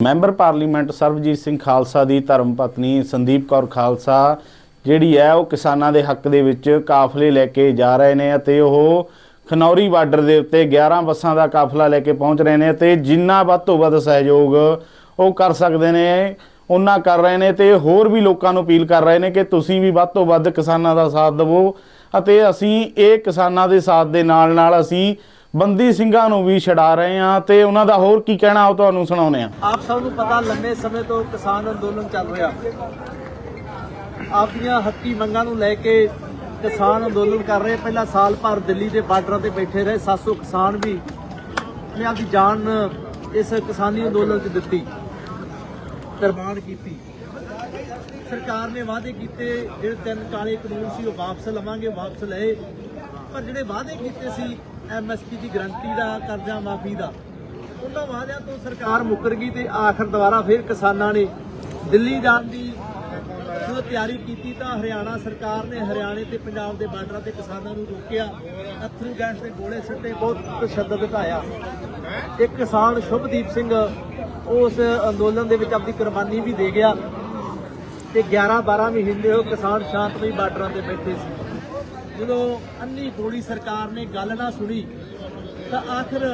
Member parliament Sarabjit Singh Khalsa ਦੀ ਧਰਮ ਪਤਨੀ ਸੰਦੀਪ ਕੌਰ ਖਾਲਸਾ, ਜਿਹੜੀ ਹੈ ਉਹ ਕਿਸਾਨਾਂ ਦੇ ਹੱਕ ਦੇ ਵਿੱਚ ਕਾਫਲੇ ਲੈ ਕੇ ਜਾ ਰਹੇ ਨੇ ਅਤੇ ਉਹ ਖਨੌਰੀ ਬਾਰਡਰ ਦੇ ਉੱਤੇ 11 ਬੱਸਾਂ ਦਾ ਕਾਫਲਾ ਲੈ ਕੇ ਪਹੁੰਚ ਰਹੇ ਨੇ ਤੇ ਜਿੰਨਾ ਵੱਧ ਤੋਂ ਵੱਧ ਸਹਿਯੋਗ ਉਹ ਕਰ ਸਕਦੇ ਨੇ ਉਹਨਾਂ ਕਰ ਰਹੇ ਨੇ ਤੇ ਹੋਰ ਵੀ ਲੋਕਾਂ ਨੂੰ ਅਪੀਲ ਕਰ ਰਹੇ ਨੇ ਕਿ ਤੁਸੀਂ ਵੀ ਵੱਧ ਤੋਂ ਵੱਧ ਕਿਸਾਨਾਂ ਦਾ ਸਾਥ ਦਿਵੋ ਅਤੇ ਅਸੀਂ ਇਹ ਕਿਸਾਨਾਂ ਦੇ ਸਾਥ ਦੇ ਨਾਲ ਨਾਲ ਅਸੀਂ ਬੰਦੀ ਸਿੰਘਾਂ ਨੂੰ ਵੀ ਛਡਾ ਰਹੇ ਆ ਤੇ ਉਹਨਾਂ ਦਾ ਹੋਰ ਕੀ ਕਹਿਣਾ ਉਹ ਤੁਹਾਨੂੰ ਸੁਣਾਉਂਦੇ ਹਾਂ। ਆਪ ਸਭ ਨੂੰ ਪਤਾ ਲੰਮੇ ਸਮੇਂ ਤੋਂ ਕਿਸਾਨ ਅੰਦੋਲਨ ਚੱਲ ਰਿਹਾ। ਆਪਣੀਆਂ ਹੱਕੀ ਮੰਗਾਂ ਨੂੰ ਲੈ ਕੇ ਕਿਸਾਨ ਅੰਦੋਲਨ ਕਰ ਰਹੇ। ਪਹਿਲਾ ਸਾਲ ਭਰ ਦਿੱਲੀ ਦੇ ਬਾਰਡਰਾਂ ਤੇ ਬੈਠੇ ਰਹੇ। 700 ਕਿਸਾਨ ਵੀ ਨੇ ਆਪਦੀ ਜਾਨ ਇਸ ਕਿਸਾਨੀ ਅੰਦੋਲਨ 'ਚ ਦਿੱਤੀ, ਕੁਰਬਾਨ ਕੀਤੀ। ਸਰਕਾਰ ਨੇ ਵਾਅਦੇ ਕੀਤੇ, ਜਿਹੜੇ ਤਿੰਨ ਕਾਲੇ ਕਾਨੂੰਨ ਸੀ ਉਹ ਵਾਪਸ ਲਵਾਂਗੇ, ਵਾਪਸ ਲਏ। ਪਰ ਜਿਹੜੇ ਵਾਅਦੇ ਕੀਤੇ ਸੀ ਐਮਐਸਪੀ ਦੀ ਗਰੰਟੀ ਦਾ, ਕਰਜ਼ਾ ਮਾਫੀ ਦਾ। ਉਹਨਾਂ ਵਾਅਦਿਆਂ ਤੋਂ ਸਰਕਾਰ ਮੁੱਕਰ ਗਈ ਤੇ ਆਖਰ ਦੁਬਾਰਾ ਫਿਰ ਕਿਸਾਨਾਂ ਨੇ ਦਿੱਲੀ ਜਾਣ ਦੀ ਜਦੋਂ ਤਿਆਰੀ ਕੀਤੀ ਤਾਂ ਹਰਿਆਣਾ ਸਰਕਾਰ ਨੇ ਹਰਿਆਣੇ ਤੇ ਪੰਜਾਬ ਦੇ ਬਾਰਡਰਾਂ ਤੇ ਕਿਸਾਨਾਂ ਨੂੰ ਰੋਕਿਆ। ਅਥਰੂ ਗੈਸ ਦੇ ਗੋਲੇ ਸਿੱਟੇ, ਬਹੁਤ ਤਸ਼ੱਦਦ ਘਟਾਇਆ ਇੱਕ ਕਿਸਾਨ ਸ਼ੁਭਦੀਪ ਸਿੰਘ ਉਸ ਅੰਦੋਲਨ ਦੇ ਵਿੱਚ ਆਪਣੀ ਕੁਰਬਾਨੀ ਵੀ ਦੇ ਗਿਆ ਤੇ 11 12 ਮਹੀਨੇ ਉਹ ਕਿਸਾਨ ਸ਼ਾਂਤਮਈ ਬਾਰਡਰਾਂ ਤੇ ਬੈਠੇ ਸੀ। ਜਦੋਂ ਅੰਨੀ ਗੋਲੀ ਸਰਕਾਰ ਨੇ ਗੱਲ ਨਾ ਸੁਣੀ, ਤਾਂ ਆਖਰ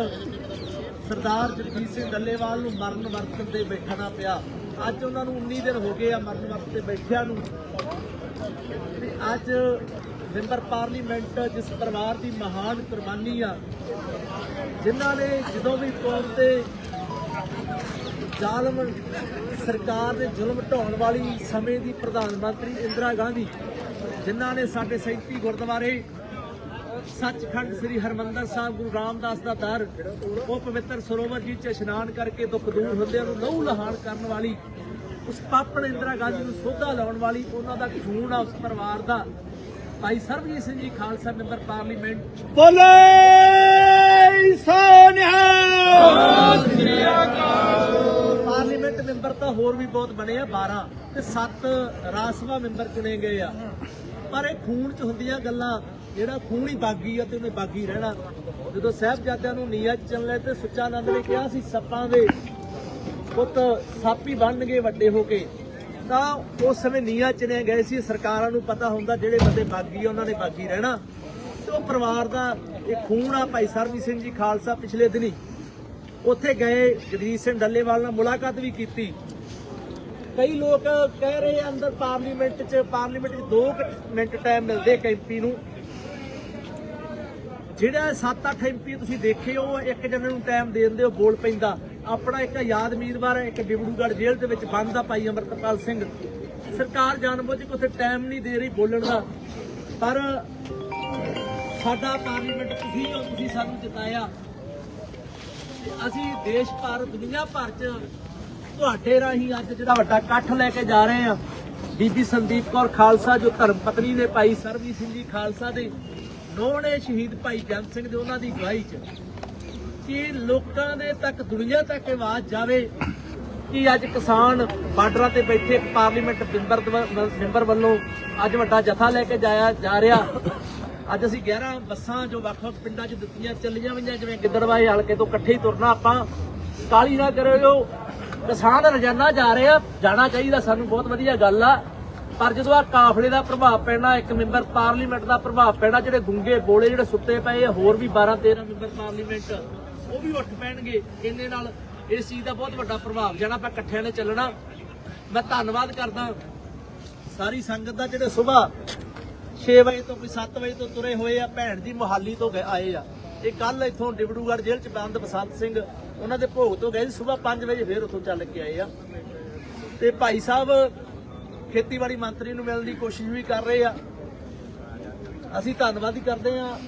ਸਰਦਾਰ ਜਗਜੀਤ ਸਿੰਘ ਡੱਲੇਵਾਲ ਨੂੰ ਮਰਨ ਵਰਤਨ ਤੇ ਬੈਠਣਾ ਪਿਆ। ਅੱਜ ਉਹਨਾਂ ਨੂੰ 19 ਦਿਨ ਹੋ ਗਏ ਆ ਮਰਨ ਵਰਤ ਤੇ ਬੈਠਿਆਂ ਨੂੰ। ਤੇ ਅੱਜ ਮੈਂਬਰ ਪਾਰਲੀਮੈਂਟ, ਜਿਸ ਪਰਿਵਾਰ ਦੀ ਮਹਾਨ ਕੁਰਬਾਨੀ ਆ, ਜਿਨ੍ਹਾਂ ਨੇ ਜਦੋਂ ਵੀ ਕੌਮ ਤੇ ਜ਼ਾਲਮ ਸਰਕਾਰ ਦੇ ਜ਼ੁਲਮ ਢਾਉਣ ਵਾਲੀ ਸਮੇਂ ਦੀ ਪ੍ਰਧਾਨ ਮੰਤਰੀ ਇੰਦਰਾ ਗਾਂਧੀ ਜਿਨ੍ਹਾਂ ਨੇ ਸਾਡੇ 37 ਗੁਰਦੁਆਰੇ ਸੱਚਖੰਡ ਸ੍ਰੀ ਹਰਮੰਦਰ ਸਾਹਿਬ ਗੁਰੂ ਰਾਮਦਾਸ ਦਾ ਦਰ, ਉਹ ਪਵਿੱਤਰ ਸਰੋਵਰ ਜੀ 'ਚ ਇਸ਼ਨਾਨ ਕਰਕੇ ਦੁੱਖ ਦੂਰ ਹੁੰਦਿਆਂ ਨੂੰ ਲਹੂ ਲਹਾਨ ਕਰਨ ਵਾਲੀ, ਉਸ ਪਾਪਣ ਇੰਦਰਾ ਗਾਂਧੀ ਨੂੰ ਸੋਧਾ ਲਾਉਣ ਵਾਲੀ, ਉਹਨਾਂ ਦਾ ਖੂਨ ਆ ਉਸ ਪਰਿਵਾਰ ਦਾ। Bhai Sarabjit Singh ji, Khalsa member parliament. ਬੋਲੇ ਪਾਰਲੀਮੈਂਟ ਤਾਂ ਹੋਰ ਵੀ ਬਹੁਤ ਬਣੇ ਆ 12 ਤੇ 7 ਰਾਜ ਸਭਾ ਮੈਂਬਰ ਚੁਣੇ ਗਏ ਆ। ਪਰ ਇਹ ਖੂਨ ਚ ਹੁੰਦੀਆਂ ਗੱਲਾਂ, ਜਿਹੜਾ ਖੂਨ ਹੀ ਬਾਗੀ ਆ ਤੇ ਉਹਨੇ ਬਾਗੀ ਰਹਿਣਾ। ਜਦੋਂ ਸਾਹਿਬਜ਼ਾਦਿਆਂ ਨੂੰ ਨੀਅਤ ਚੱਲਣੇ ਤੇ ਸੁੱਚਾ ਆਨੰਦ ਨੇ ਕਿਹਾ ਸੀ, ਸੱਪਾਂ ਦੇ ਪੁੱਤ ਸੱਪ ਹੀ ਬਣਨਗੇ ਵੱਡੇ ਹੋ ਕੇ। ਤਾਂ ਉਸ ਸਮੇਂ ਨੀਆ ਚਿਣੇ ਗਏ ਸੀ, ਸਰਕਾਰਾਂ ਨੂੰ ਪਤਾ ਹੁੰਦਾ ਜਿਹੜੇ ਬੰਦੇ ਬਾਗੀ ਆ, ਉਹਨਾਂ ਨੇ ਬਾਗੀ ਰਹਿਣਾ। ਤੇ ਉਹ ਪਰਿਵਾਰ ਦਾ ਇਹ ਖੂਨ ਆ, ਭਾਈ ਸਰਬਜੀਤ ਸਿੰਘ ਜੀ ਖਾਲਸਾ ਪਿਛਲੇ ਦਿਨੀ ਉੱਥੇ ਗਏ ਜਗਜੀਤ ਸਿੰਘ ਡੱਲੇਵਾਲ ਨਾਲ ਮੁਲਾਕਾਤ ਵੀ ਕੀਤੀ। ਕਈ ਲੋਕ ਕਹਿ ਰਹੇ ਆ ਅੰਦਰ ਪਾਰਲੀਮੈਂਟ 'ਚ ਪਾਰਲੀਮੈਂਟ 'ਚ 2 ਮਿੰਟ ਟਾਈਮ ਮਿਲਦੇ ਐਮਪੀ ਨੂੰ। ਜਿਹੜਾ 7-8 ਐਮਪੀ ਤੁਸੀਂ ਦੇਖੇ ਹੋ ਇੱਕ ਜਣੇ ਨੂੰ ਟਾਈਮ ਦੇ ਦਿੰਦੇ ਹੋ ਬੋਲ ਪੈਂਦਾ। ਆਪਣਾ ਇੱਕ ਆਜ਼ਾਦ ਉਮੀਦਵਾਰ ਹੈ, ਇੱਕ ਡਿਬੜੂਗੜ੍ਹ ਜੇਲ੍ਹ ਦੇ ਵਿੱਚ ਬੰਦ ਆ ਭਾਈ ਅਮਰਤਪਾਲ ਸਿੰਘ। ਸਰਕਾਰ ਜਾਣਬੁੱਝ ਕੇ ਉੱਥੇ ਟਾਈਮ ਨਹੀਂ ਦੇ ਰਹੀ ਬੋਲਣ ਦਾ। ਪਰ ਸਾਡਾ ਪਾਰਲੀਮੈਂਟ ਤੁਸੀਂ ਹੋ ਤੁਸੀਂ ਸਾਨੂੰ ਜਿਤਾਇਆ। ਅਸੀਂ ਦੇਸ਼ ਭਰ ਦੁਨੀਆ ਭਰ ਚ ਤੁਹਾਡੇ ਰਾਹੀਂ ਅੱਜ ਜਿਹੜਾ ਵੱਡਾ ਇਕੱਠ ਲੈ ਕੇ ਜਾ ਰਹੇ ਆ ਬੀਬੀ ਸੰਦੀਪ ਕੌਰ ਖਾਲਸਾ, ਜੋ ਧਰਮ ਪਤਨੀ ਨੇ ਭਾਈ ਸਰਬਜੀਤ ਸਿੰਘ ਜੀ ਖਾਲਸਾ ਦੇ ਨੋਹਣੇ ਸ਼ਹੀਦ ਭਾਈ ਜੰਗ ਸਿੰਘ ਦੇ ਉਹਨਾਂ ਦੀ ਅਗਵਾਈ ਚ, ਕਿ ਲੋਕਾਂ ਦੇ ਤੱਕ, ਦੁਨੀਆ ਤੱਕ ਆਵਾਜ਼ ਜਾਵੇ ਕਿ ਅੱਜ ਕਿਸਾਨ ਬਾਰਡਰਾਂ ਤੇ ਬੈਠੇ ਪਾਰਲੀਮੈਂਟ ਮੈਂਬਰ ਮੈਂਬਰ ਵੱਲੋਂ ਅੱਜ ਵੱਡਾ ਜਥਾ ਲੈ ਕੇ ਜਾਇਆ ਜਾ ਰਿਹਾ। ਅੱਜ ਅਸੀਂ 11 ਬੱਸਾਂ ਜੋ ਵੱਖ-ਵੱਖ ਪਿੰਡਾਂ 'ਚ ਦਿੱਤੀਆਂ, ਚੱਲੀਆਂ ਹੋਈਆਂ, ਜਿਵੇਂ ਗਿੱਦੜਵਾਏ ਹਲਕੇ ਤੋਂ ਇਕੱਠੇ ਹੀ ਤੁਰਨਾ ਆਪਾਂ। ਕਾਲੀ ਨਾ ਕਰਿਓ। ਕਿਸਾਨ ਰੋਜ਼ਾਨਾ ਜਾ ਰਹੇ ਆ, ਜਾਣਾ ਚਾਹੀਦਾ ਸਾਨੂੰ, ਬਹੁਤ ਵਧੀਆ ਗੱਲ ਆ। ਪਰ ਜਦੋਂ ਆ ਕਾਫਲੇ ਦਾ ਪ੍ਰਭਾਵ ਪੈਣਾ, ਇੱਕ ਮੈਂਬਰ ਪਾਰਲੀਮੈਂਟ ਦਾ ਪ੍ਰਭਾਵ ਪੈਣਾ, ਜਿਹੜੇ ਗੁੰਗੇ ਬੋਲੇ ਜਿਹੜੇ ਸੁੱਤੇ ਪਏ ਆ, ਹੋਰ ਵੀ 12 13 ਮੈਂਬਰ ਪਾਰਲੀਮੈਂਟ, ਉਹ ਵੀ ਉੱਠ ਪੈਣਗੇ। ਇਹਨੇ ਨਾਲ ਇਸ ਚੀਜ਼ ਦਾ ਬਹੁਤ ਵੱਡਾ ਪ੍ਰਭਾਵ ਜਾਣਾ, ਆਪਾਂ ਇਕੱਠਿਆਂ ਨੇ ਚੱਲਣਾ। ਮੈਂ ਧੰਨਵਾਦ ਕਰਦਾ ਸਾਰੀ ਸੰਗਤ ਦਾ, ਜਿਹੜੇ ਸਵੇਰ 6 ਵਜੇ ਤੋਂ ਕੋਈ 7 ਵਜੇ ਤੋਂ ਤੁਰੇ ਹੋਏ ਆ, ਭੈਣ ਦੀ ਮੁਹਾਲੀ ਤੋਂ ਆਏ ਆ। ਇਹ ਕੱਲ ਇੱਥੋਂ ਡਿਬੜੂਗੜ੍ਹ ਜੇਲ੍ਹ ਚ ਬੰਦ ਬਸੰਤ ਸਿੰਘ, ਉਹਨਾਂ ਦੇ ਭੋਗ ਤੋਂ ਗਏ ਸੀ, ਸਵੇਰ 5 ਵਜੇ ਫੇਰ ਉੱਥੋਂ ਚੱਲ ਕੇ ਆਏ ਆ। ਤੇ ਭਾਈ ਸਾਹਿਬ, ਖੇਤੀਬਾੜੀ ਮੰਤਰੀ ਨੂੰ ਮਿਲਣ ਦੀ ਕੋਸ਼ਿਸ਼ ਵੀ ਕਰ ਰਹੇ ਆ। ਅਸੀਂ ਧੰਨਵਾਦ ਹੀ ਕਰਦੇ ਆ।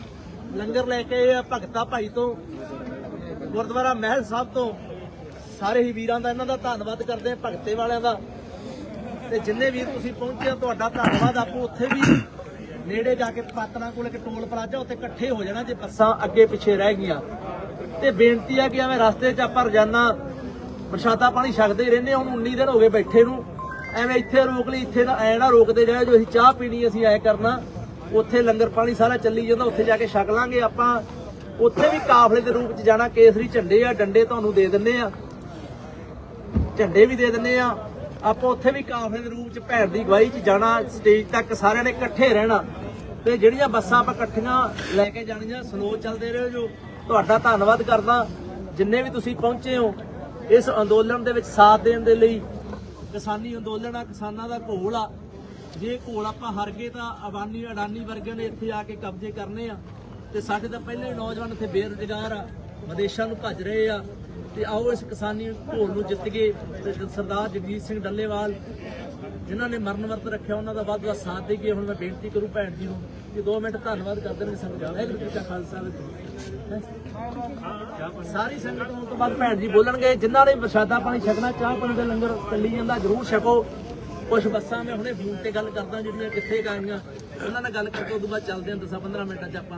ਲੰਗਰ ਲੈ ਕੇ ਆਏ ਆ ਭਗਤਾ ਭਾਈ ਤੋਂ। ਗੁਰਦੁਆਰਾ ਮਹਿਲ ਸਾਹਿਬ ਤੋਂ। ਸਾਰੇ ਹੀ ਵੀਰਾਂ ਦਾ ਇਹਨਾਂ ਦਾ ਧੰਨਵਾਦ ਕਰਦੇ ਆ, ਭਗਤੇ ਵਾਲਿਆਂ ਦਾ। ਤੇ ਜਿੰਨੇ ਵੀਰ ਤੁਸੀਂ ਪਹੁੰਚੇ ਆ ਤੁਹਾਡਾ ਧੰਨਵਾਦ। ਆਪੋ ਉੱਥੇ ਵੀ ਨੇੜੇ ਜਾ ਕੇ ਪਾਤਨਾ ਕੋਲ ਇੱਕ ਟੋਲ ਪਲਾਜ਼ਾ ਉੱਥੇ ਇਕੱਠੇ ਹੋ ਜਾਣਾ ਜੇ ਬੱਸਾਂ ਅੱਗੇ ਪਿੱਛੇ ਰਹਿ ਗਈਆਂ। ਤੇ ਬੇਨਤੀ ਆ ਕਿ ਐਵੇਂ ਰਸਤੇ 'ਚ ਆਪਾਂ ਰੋਜ਼ਾਨਾ ਪ੍ਰਸ਼ਾਦਾ ਪਾਣੀ ਛਕਦੇ ਹੀ ਰਹਿੰਦੇ ਹਾਂ। ਹੁਣ 19 ਦਿਨ ਹੋ ਗਏ ਬੈਠੇ ਨੂੰ। ਐਵੇਂ ਇੱਥੇ ਰੋਕ ਲਈ, ਇੱਥੇ ਨਾ ਐ ਨਾ ਰੋਕਦੇ ਜਾਓ ਜੋ ਅਸੀਂ ਚਾਹ ਪੀਣੀ ਅਸੀਂ ਐ ਕਰਨਾ। ਉੱਥੇ ਲੰਗਰ ਪਾਣੀ ਸਾਰਾ ਚੱਲੀ ਜਾਂਦਾ, ਉੱਥੇ ਜਾ ਕੇ ਛਕ ਲਾਂਗੇ ਆਪਾਂ। ਉੱਥੇ ਵੀ ਕਾਫਲੇ ਦੇ ਰੂਪ 'ਚ ਜਾਣਾ, ਕੇਸਰੀ ਝੰਡੇ ਆ, ਡੰਡੇ ਤੁਹਾਨੂੰ ਦੇ ਦਿੰਨੇ ਆ। ਝੰਡੇ ਵੀ ਦੇ ਦਿੰਨੇ ਆ। ਆਪਾਂ ਉੱਥੇ ਵੀ ਕਾਫਲੇ ਦੇ ਰੂਪ ਚ, ਭੈਣ ਦੀ ਗਵਾਹੀ ਚ ਜਾਣਾ ਸਟੇਜ ਤੱਕ ਸਾਰਿਆਂ ਨੇ ਇਕੱਠੇ ਰਹਿਣਾ। ਤੇ ਜਿਹੜੀਆਂ ਬੱਸਾਂ ਆਪਾਂ ਇਕੱਠੀਆਂ ਲੈ ਕੇ ਜਾਣੀਆਂ ਸਲੋ ਚੱਲਦੇ ਰਹੋ ਜੋ। ਤੁਹਾਡਾ ਧੰਨਵਾਦ ਕਰਦਾ, ਜਿੰਨੇ ਵੀ ਤੁਸੀਂ ਪਹੁੰਚੇ ਹੋ, ਇਸ ਅੰਦੋਲਨ ਦੇ ਵਿੱਚ ਸਾਥ ਦੇਣ ਦੇ ਲਈ। ਕਿਸਾਨੀ ਅੰਦੋਲਨ ਆ, ਕਿਸਾਨਾਂ ਦਾ ਘੋਲ ਆ। ਜੇ ਘੋਲ ਆਪਾਂ ਹਰ ਗਏ ਤਾਂ ਅਵਾਨੀ ਅਡਾਨੀ ਵਰਗਿਆਂ ਨੇ ਇੱਥੇ ਆ ਕੇ ਕਬਜ਼ੇ ਕਰਨੇ ਆ। ਤੇ ਸਾਡੇ ਤਾਂ ਪਹਿਲੇ ਨੌਜਵਾਨ ਇੱਥੇ ਬੇਰੁਜ਼ਗਾਰ ਆ, ਵਿਦੇਸ਼ਾਂ ਨੂੰ ਭੱਜ ਰਹੇ ਆ। ਤੇ ਆਓ ਇਸ ਕਿਸਾਨੀ ਘੋਲ ਨੂੰ ਜਿੱਤ ਕੇ ਤੇ ਸਰਦਾਰ ਜਗਜੀਤ ਸਿੰਘ ਡੱਲੇਵਾਲ, ਜਿਨ੍ਹਾਂ ਨੇ ਮਰਨ ਵਰਤ ਰੱਖਿਆ, ਉਹਨਾਂ ਦਾ ਵੱਧ ਵੱਧ ਸਾਥ ਦੇ ਕੇ ਹੁਣ ਮੈਂ ਬੇਨਤੀ ਕਰੂ ਭੈਣ ਜੀ ਨੂੰ ਕਿ 2 ਮਿੰਟ ਧੰਨਵਾਦ ਕਰਦੇ ਨੇ ਸੰਗਤ ਦਾ ਵਾਹਿਗੁਰੂ ਜੀ ਕਾ ਖਾਲਸਾ ਸਾਰੀ ਸੰਗਤ ਨੂੰ ਤੋਂ ਬਾਅਦ ਭੈਣ ਜੀ ਬੋਲਣਗੇ, ਜਿਨ੍ਹਾਂ ਨੇ ਪ੍ਰਸ਼ਾਦਾ ਪਾਣੀ ਛਕਣਾ, ਚਾਹ ਪਾਣੀ ਦਾ ਲੰਗਰ ਚੱਲੀ ਜਾਂਦਾ, ਜਰੂਰ ਛਕੋ। ਕੁਝ ਬੱਸਾਂ ਮੈਂ ਹੁਣੇ ਫੋਨ ਤੇ ਗੱਲ ਕਰਦਾ ਜਿਹੜੀਆਂ ਕਿੱਥੇ ਗਾਈਆਂ, ਉਹਨਾਂ ਨਾਲ ਗੱਲ ਕਰਕੇ ਉਦੋਂ ਬਾਅਦ ਚੱਲਦੇ ਹਾਂ 10 15 ਮਿੰਟਾਂ 'ਚ ਆਪਾਂ।